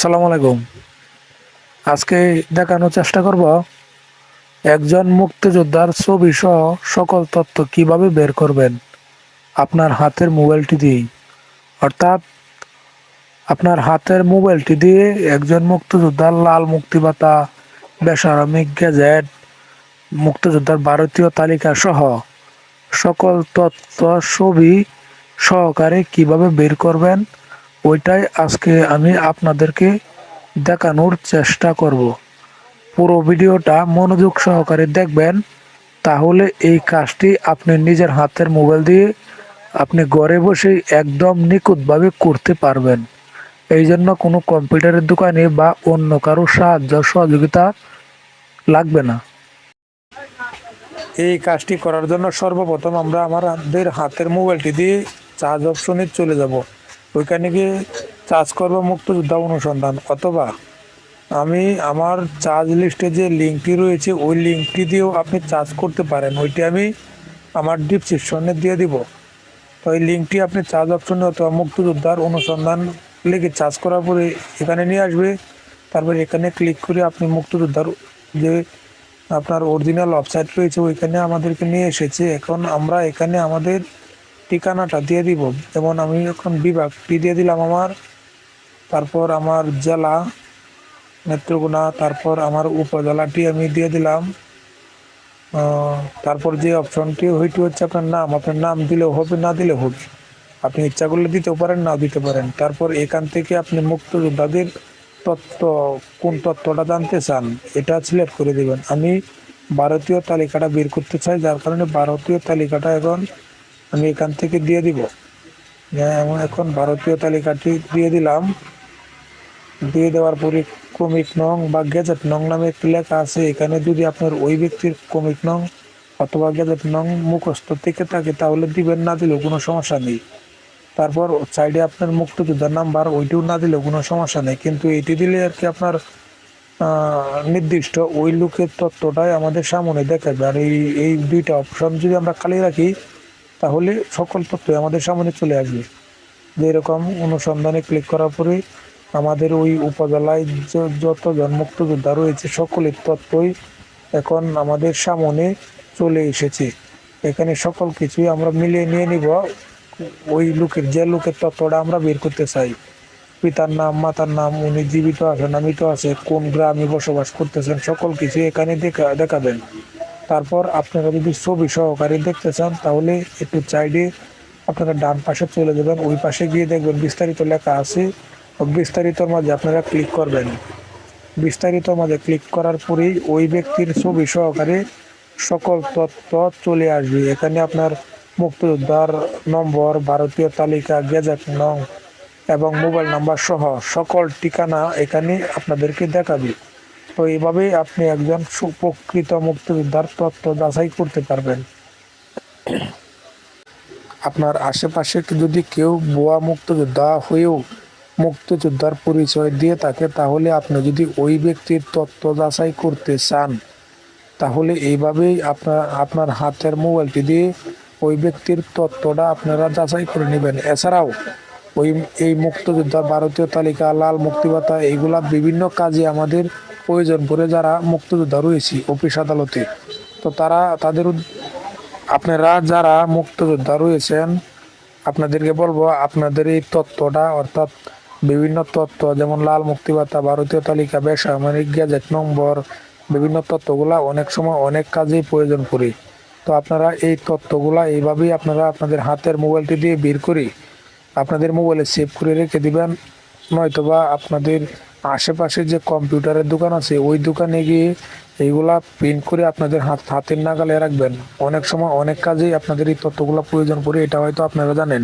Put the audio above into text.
আসসালামু আলাইকুম। আজকে দেখানোর চেষ্টা করব একজন মুক্তিযোদ্ধার ছবি সহ সকল তথ্য কীভাবে বের করবেন আপনার হাতের মোবাইলটি দিয়েই। অর্থাৎ আপনার হাতের মোবাইলটি দিয়ে একজন মুক্তিযোদ্ধার লাল মুক্তিবাতা বেসারমিক গ্যাজেট, মুক্তিযোদ্ধার ভারতীয় তালিকা সহ সকল তথ্য, ছবি সহকারে কীভাবে বের করবেন ওইটাই আজকে আমি আপনাদেরকে দেখানোর চেষ্টা করব। পুরো ভিডিওটা মনোযোগ সহকারে দেখবেন, তাহলে এই কাজটি আপনি নিজের হাতের মোবাইল দিয়ে আপনি ঘরে বসে একদম নিখুঁতভাবে করতে পারবেন। এই জন্য কোনো কম্পিউটারের দোকানে বা অন্য কারও সাহায্য, সহযোগিতা লাগবে না। এই কাজটি করার জন্য সর্বপ্রথম আমরা আমাদের হাতের মোবাইলটি দিয়ে চার্জ অপশনে চলে যাব। ওইখানে গিয়ে চার্জ করব মুক্তযোদ্ধা অনুসন্ধান। অথবা আমি আমার চার্জ লিস্টে যে লিঙ্কটি রয়েছে, ওই লিঙ্কটি দিয়েও আপনি চার্জ করতে পারেন। ওইটি আমি আমার ডিসক্রিপশনে দিয়ে দিব। তো এই লিঙ্কটি আপনি চার্জ অপশনে অথবা মুক্তযোদ্ধার অনুসন্ধান লিখে চার্জ করার পরে এখানে নিয়ে আসবে। তারপর এখানে ক্লিক করে আপনি মুক্তযোদ্ধার যে আপনার অরিজিনাল ওয়েবসাইট রয়েছে, ওইখানে আমাদেরকে নিয়ে এসেছে। এখন আমরা এখানে আমাদের ঠিকানাটা দিয়ে দিব। যেমন আমি এখন বিভাগটি দিয়ে দিলাম আমার, তারপর আমার জেলা নেত্রকোনা, তারপর আমার উপজেলাটি আমি দিয়ে দিলাম। তারপর যে অপশনটি ওইটি হচ্ছে আপনার নাম। আপনার নাম দিলেও হবে, না দিলেও হবে। আপনি ইচ্ছা করলে দিতেও পারেন, নাও দিতে পারেন। তারপর এখান থেকে আপনি মুক্তযোদ্ধাদের তত্ত্ব, কোন তত্ত্বটা জানতে চান, এটা সিলেক্ট করে দেবেন। আমি ভারতীয় তালিকাটা বের করতে চাই, যার কারণে ভারতীয় তালিকাটা এখন আমি এখান থেকে দিয়ে দিব। যেমন এখন ভারতীয় তালিকাটি দিয়ে দিলাম। দিয়ে দেওয়ার পরে ক্রমিক নং বা গেজেট নং নামে একটি লেখা আছে। এখানে যদি আপনার ওই ব্যক্তির ক্রমিক নং অথবা গেজেট নং মুখস্থ থেকে থাকে, তাহলে দিবেন, না দিলেও কোনো সমস্যা নেই। তারপর সাইডে আপনার মুক্তিযোদ্ধার নাম্বার ওইটিও না দিলেও কোনো সমস্যা নেই। কিন্তু এইটি দিলে আর কি আপনার নির্দিষ্ট ওই লোকের তত্ত্বটাই আমাদের সামনে দেখাবে। আর এই এই দুইটা অপশন যদি আমরা খালি রাখি তাহলে সকল তথ্যই আমাদের সামনে চলে আসবে। যে এরকম অনুসন্ধানে ক্লিক করার পরে আমাদের ওই উপজেলায় য- যতজন মুক্তিযোদ্ধা রয়েছে, সকলের তথ্যই এখন আমাদের সামনে চলে এসেছে। এখানে সকল কিছুই আমরা মিলিয়ে নিয়ে নিব। ওই লোকের, যে লোকের তথ্যটা আমরা বের করতে চাই। পিতার নাম, মাতার নাম, উনি জীবিত আছেন না মৃত আছে, কোন গ্রামে বসবাস করতেছেন, সকল কিছু এখানে দেখা দেখাবেন। তারপর আপনারা যদি ছবি সহকারে দেখতে চান, তাহলে একটু চাইডে আপনারা ডান পাশে চলে যাবেন। ওই পাশে গিয়ে দেখবেন বিস্তারিত লেখা আছে। বিস্তারিতর মাঝে আপনারা ক্লিক করবেন। বিস্তারিত মাঝে ক্লিক করার পরেই ওই ব্যক্তির ছবি সহকারে সকল তথ্য চলে আসবে। এখানে আপনার মুক্তিযোদ্ধার নম্বর, ভারতীয় তালিকা, গেজেট নং এবং মোবাইল নাম্বার সহ সকল ঠিকানা এখানে আপনাদেরকে দেখাবে। তো এইভাবেই আপনি একজন সুপ্রকৃত মুক্তিযোদ্ধার তত্ত্ব যাচাই করতে পারবেন। আপনার আশেপাশে যদি কেউ বোয়া মুক্তিযোদ্ধা হয়েও মুক্তিযোদ্ধার পরিচয় দিয়ে থাকে, তাহলে আপনি যদি ওই ব্যক্তির তত্ত্ব যাচাই করতে চান, তাহলে এইভাবেই আপনার আপনার হাতের মোবাইলটি দিয়ে ওই ব্যক্তির তত্ত্বটা আপনারা যাচাই করে নেবেন। এছাড়াও ওই, এই মুক্তিযোদ্ধা ভারতীয় তালিকা, লাল মুক্তিবাতা, এইগুলা বিভিন্ন কাজে আমাদের প্রয়োজন পড়ে যারা মুক্তিযোদ্ধা রয়েছে অফিস আদালতে, তো তারা তাদের আপনারা যারা মুক্তিযোদ্ধা রয়েছেন, আপনাদেরকে বলব আপনাদের এই তত্ত্বটা, অর্থাৎ বিভিন্ন তত্ত্ব, যেমন লাল মুক্তিবাতা ভারতীয় তালিকা, বেসামরিক গ্যাজেট নম্বর, বিভিন্ন তথ্যগুলা অনেক সময় অনেক কাজেই প্রয়োজন পড়ে। তো আপনারা এই তথ্যগুলা এইভাবেই আপনারা আপনাদের হাতের মোবাইলটি দিয়ে বের করে আপনাদের মোবাইলে সেভ করে রেখে দিবেন, নয়তোবা আপনাদের আশেপাশে যে কম্পিউটারের দোকান আছে, ওই দোকানে গিয়ে এইগুলা প্রিন্ট করে আপনাদের হাত, হাতের নাগালে রাখবেন। অনেক সময় অনেক কাজেই আপনাদের এই তথ্যগুলো প্রয়োজন পড়ে, এটা হয়তো আপনারা জানেন।